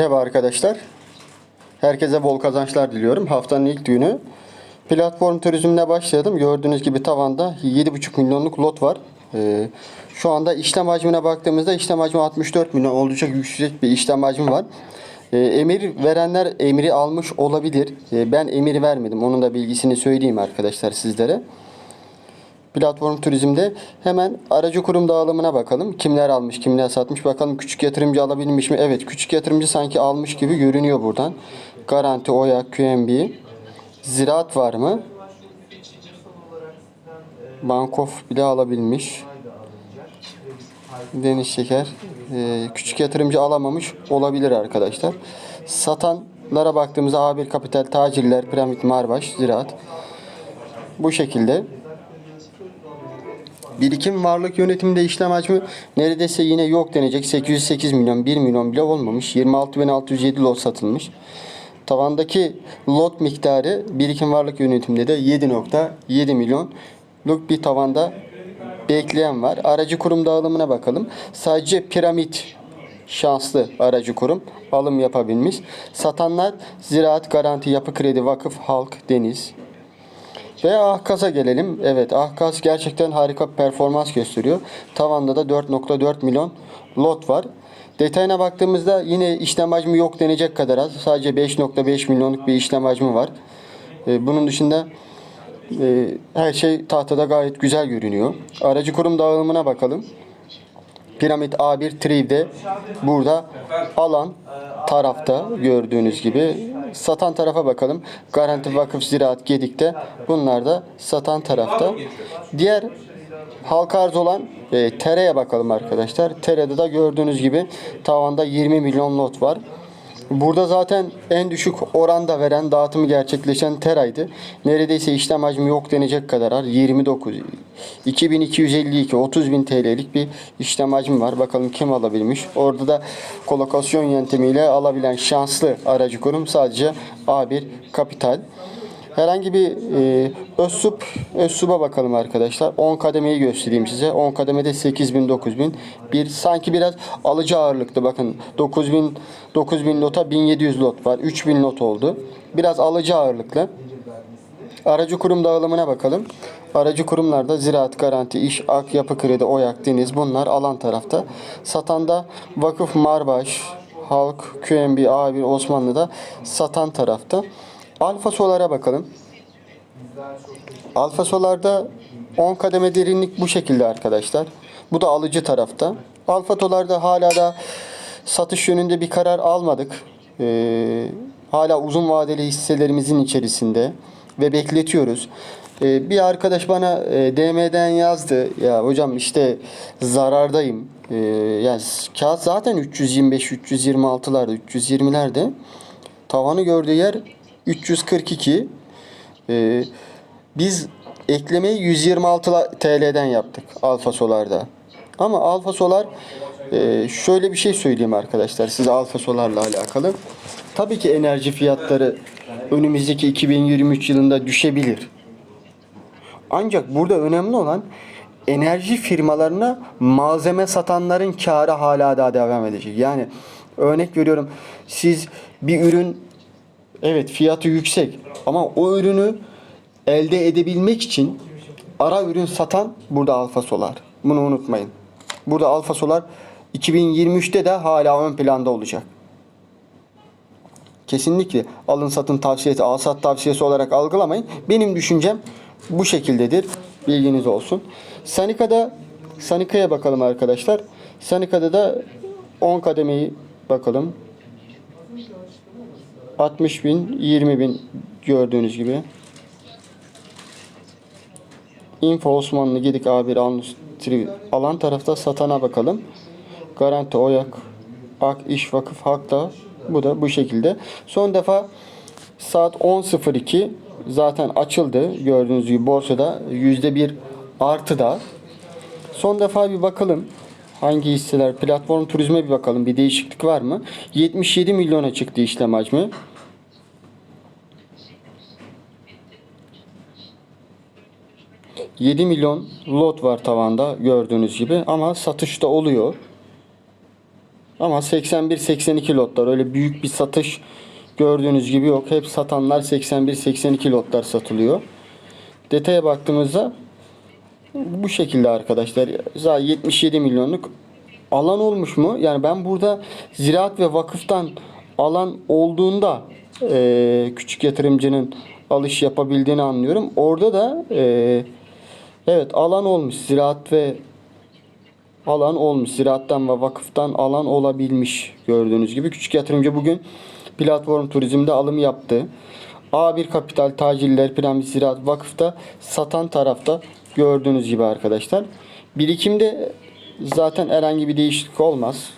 Merhaba arkadaşlar. Herkese bol kazançlar diliyorum. Haftanın ilk günü. Platform turizmine başladım. Gördüğünüz gibi tavanda 7,5 milyonluk lot var. Ee, şu anda işlem hacmine baktığımızda işlem hacmi 64 milyon. Oldukça yüksek bir işlem hacmi var. Ee, emir verenler emri almış olabilir. Ee, ben emir vermedim. Onun da bilgisini söyleyeyim arkadaşlar sizlere. Platform turizmde hemen aracı kurum dağılımına bakalım. Kimler almış, kimler satmış bakalım. Küçük yatırımcı alabilmiş mi? Evet, küçük yatırımcı sanki almış gibi görünüyor buradan. Garanti, Oya, QNB. Ziraat var mı? Bankof bile alabilmiş. Deniz Şeker. Ee, küçük yatırımcı alamamış olabilir arkadaşlar. Satanlara baktığımızda A1 Kapital, Tacirler, Piramit, Marbaş, Ziraat. Bu şekilde. Birikim varlık yönetiminde işlem hacmi neredeyse yine yok denecek. 808 milyon, 1 milyon bile olmamış. 26.607 lot satılmış. Tavandaki lot miktarı birikim varlık yönetiminde de 7.7 milyonluk bir tavanda bekleyen var. Aracı kurum dağılımına bakalım. Sadece piramit şanslı aracı kurum alım yapabilmiş. Satanlar ziraat, garanti, yapı kredi, vakıf, halk, deniz, ve Ahkas'a gelelim. Evet Ahkas gerçekten harika bir performans gösteriyor. Tavanda da 4.4 milyon lot var. Detayına baktığımızda yine işlem hacmi yok denecek kadar az. Sadece 5.5 milyonluk bir işlem hacmi var. Ee, Bunun dışında e, her şey tahtada gayet güzel görünüyor. Aracı kurum dağılımına bakalım. Piramit A1 Trive'de burada alan tarafta gördüğünüz gibi satan tarafa bakalım. Garanti Vakıf Ziraat Gedik'te bunlar da satan tarafta. Diğer halka arz olan e, TERE'ye bakalım arkadaşlar. TERE'de de gördüğünüz gibi tavanda 20 milyon lot var. Burada zaten en düşük oranda veren, dağıtımı gerçekleşen Tera'ydı. Neredeyse işlem hacmi yok denecek kadar var. 29, 2252, 30 bin TL'lik bir işlem hacmi var. Bakalım kim alabilmiş. Orada da kolokasyon yöntemiyle alabilen şanslı aracı kurum sadece A1 Kapital. Herhangi bir e, Özsup, Özsup'a bakalım arkadaşlar. 10 kademeyi göstereyim size. 10 kademede 8000, 9000. Bir sanki biraz alıcı ağırlıklı. Bakın 9000 9000 lota 1700 lot var. 3000 lot oldu. Biraz alıcı ağırlıklı. Aracı kurum dağılımına bakalım. Aracı kurumlarda ziraat, garanti, iş, ak, yapı kredi, oyak, deniz bunlar alan tarafta. Satanda vakıf, marbaş, halk, QNB, A1, Osmanlı'da satan tarafta. Alfa Solar'a bakalım. Alfa Solar'da 10 kademe derinlik bu şekilde arkadaşlar. Bu da alıcı tarafta. Alfa Solar'da hala da satış yönünde bir karar almadık. Ee, hala uzun vadeli hisselerimizin içerisinde ve bekletiyoruz. Ee, bir arkadaş bana e, DM'den yazdı. Ya hocam işte zarardayım. Ee, yani kağıt zaten 325 326'larda 320'lerde. Tavanı gördüğü yer 342. Ee, biz eklemeyi 126 TL'den yaptık Alfa Solar'da. Ama Alfa Solar e, şöyle bir şey söyleyeyim arkadaşlar size Alfa Solar'la alakalı. Tabii ki enerji fiyatları önümüzdeki 2023 yılında düşebilir. Ancak burada önemli olan enerji firmalarına malzeme satanların karı hala daha devam edecek. Yani örnek veriyorum siz bir ürün evet fiyatı yüksek ama o ürünü elde edebilmek için ara ürün satan burada Alfa Solar. Bunu unutmayın. Burada Alfa Solar 2023'te de hala ön planda olacak. Kesinlikle alın satın tavsiyesi, al sat tavsiyesi olarak algılamayın. Benim düşüncem bu şekildedir. Bilginiz olsun. Sanika'da Sanika'ya bakalım arkadaşlar. Sanika'da da 10 kademeyi bakalım. 60 bin, 20 bin gördüğünüz gibi. Info Osmanlı Gedik A1 Alnus Tri- alan tarafta satana bakalım. Garanti Oyak Ak İş Vakıf Hak'ta bu da bu şekilde. Son defa saat 10.02 zaten açıldı. Gördüğünüz gibi borsada %1 artı da. Son defa bir bakalım. Hangi hisseler? Platform turizme bir bakalım. Bir değişiklik var mı? 77 milyona çıktı işlem hacmi. ...7 milyon lot var tavanda gördüğünüz gibi ama satışta oluyor. Ama 81-82 lotlar öyle büyük bir satış gördüğünüz gibi yok. Hep satanlar 81-82 lotlar satılıyor. Detaya baktığımızda bu şekilde arkadaşlar. Zaten 77 milyonluk alan olmuş mu? Yani ben burada ziraat ve vakıftan alan olduğunda e, küçük yatırımcının alış yapabildiğini anlıyorum. Orada da e, evet alan olmuş. Ziraat ve alan olmuş. Ziraattan ve vakıftan alan olabilmiş gördüğünüz gibi. Küçük yatırımcı bugün platform turizmde alım yaptı. A1 Kapital, Taciller, Piramit Ziraat Vakıf'ta satan tarafta gördüğünüz gibi arkadaşlar. Birikimde zaten herhangi bir değişiklik olmaz.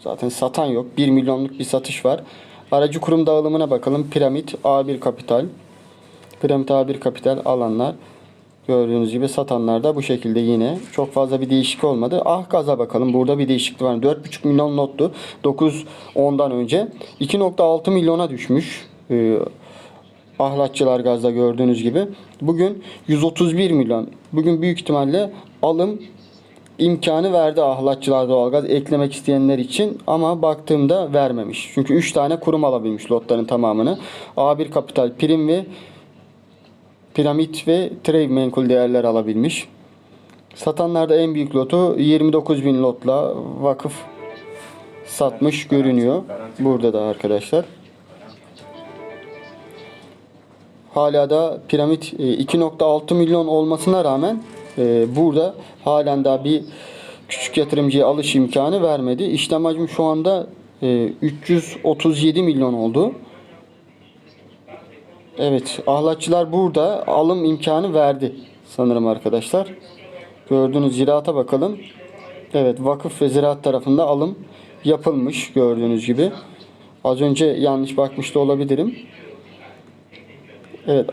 Zaten satan yok. 1 milyonluk bir satış var. Aracı kurum dağılımına bakalım. Piramit, A1 Kapital. Piramit A1 Kapital alanlar. Gördüğünüz gibi satanlar da bu şekilde yine. Çok fazla bir değişiklik olmadı. Ah gaza bakalım. Burada bir değişiklik var. 4,5 milyon nottu. 9 ondan önce. 2.6 milyona düşmüş. Ee, ahlatçılar gazda gördüğünüz gibi. Bugün 131 milyon. Bugün büyük ihtimalle alım imkanı verdi ahlatçılar doğalgaz eklemek isteyenler için ama baktığımda vermemiş. Çünkü 3 tane kurum alabilmiş lotların tamamını. A1 Kapital Prim ve Piramit ve Trade menkul değerler alabilmiş. Satanlarda en büyük lotu 29 bin lotla vakıf satmış görünüyor. Burada da arkadaşlar. Hala da piramit e, 2.6 milyon olmasına rağmen e, burada halen daha bir küçük yatırımcıya alış imkanı vermedi. İşlem hacmi şu anda e, 337 milyon oldu. Evet, ahlatçılar burada alım imkanı verdi sanırım arkadaşlar. Gördüğünüz ziraata bakalım. Evet, vakıf ve ziraat tarafında alım yapılmış gördüğünüz gibi. Az önce yanlış bakmış da olabilirim. Evet,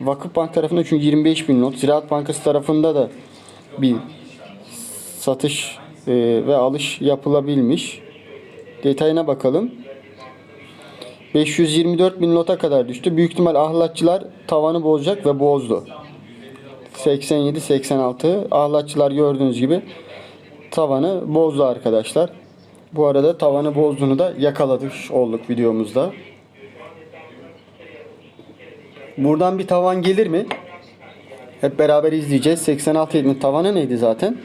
Vakıf Bank tarafında çünkü 25 bin not. Ziraat Bankası tarafında da bir satış e, ve alış yapılabilmiş. Detayına bakalım. 524 bin nota kadar düştü. Büyük ihtimal ahlatçılar tavanı bozacak ve bozdu. 87-86 ahlatçılar gördüğünüz gibi tavanı bozdu arkadaşlar. Bu arada tavanı bozduğunu da yakaladık olduk videomuzda. Buradan bir tavan gelir mi? Hep beraber izleyeceğiz. 86-70 tavanı neydi zaten?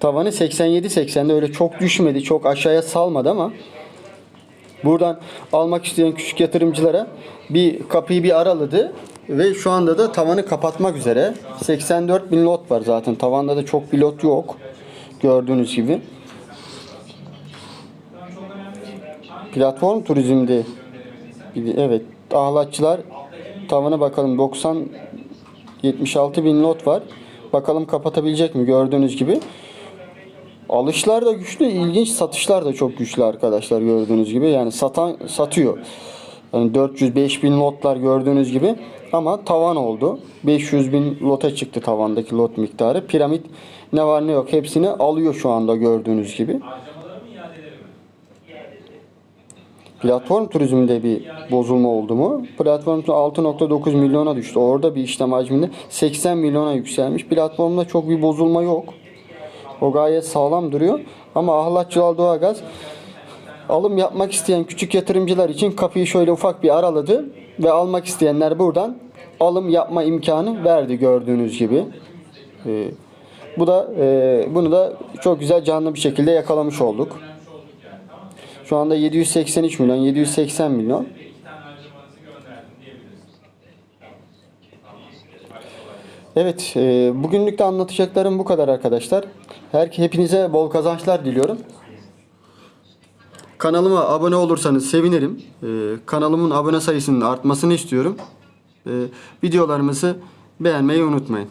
Tavanı 87-80'de öyle çok düşmedi. Çok aşağıya salmadı ama buradan almak isteyen küçük yatırımcılara bir kapıyı bir araladı ve şu anda da tavanı kapatmak üzere. 84 bin lot var zaten. Tavanda da çok bir lot yok. Gördüğünüz gibi. Platform turizmde evet ahlatçılar tavana bakalım 90 76 bin lot var. Bakalım kapatabilecek mi gördüğünüz gibi. Alışlar da güçlü, ilginç satışlar da çok güçlü arkadaşlar gördüğünüz gibi. Yani satan satıyor. Yani 405 bin lotlar gördüğünüz gibi ama tavan oldu. 500 bin lota çıktı tavandaki lot miktarı. Piramit ne var ne yok hepsini alıyor şu anda gördüğünüz gibi. Platform turizminde bir bozulma oldu mu? Platform 6.9 milyona düştü. Orada bir işlem hacminde 80 milyona yükselmiş. Platformda çok bir bozulma yok. O gayet sağlam duruyor. Ama ahlatçılar doğalgaz alım yapmak isteyen küçük yatırımcılar için kapıyı şöyle ufak bir araladı ve almak isteyenler buradan alım yapma imkanı verdi gördüğünüz gibi. Ee, bu da e, bunu da çok güzel canlı bir şekilde yakalamış olduk. Şu anda 783 milyon, 780 milyon. Evet, e, bugünlük de anlatacaklarım bu kadar arkadaşlar. Her hepinize bol kazançlar diliyorum. Kanalıma abone olursanız sevinirim. E, kanalımın abone sayısının artmasını istiyorum. E, videolarımızı beğenmeyi unutmayın.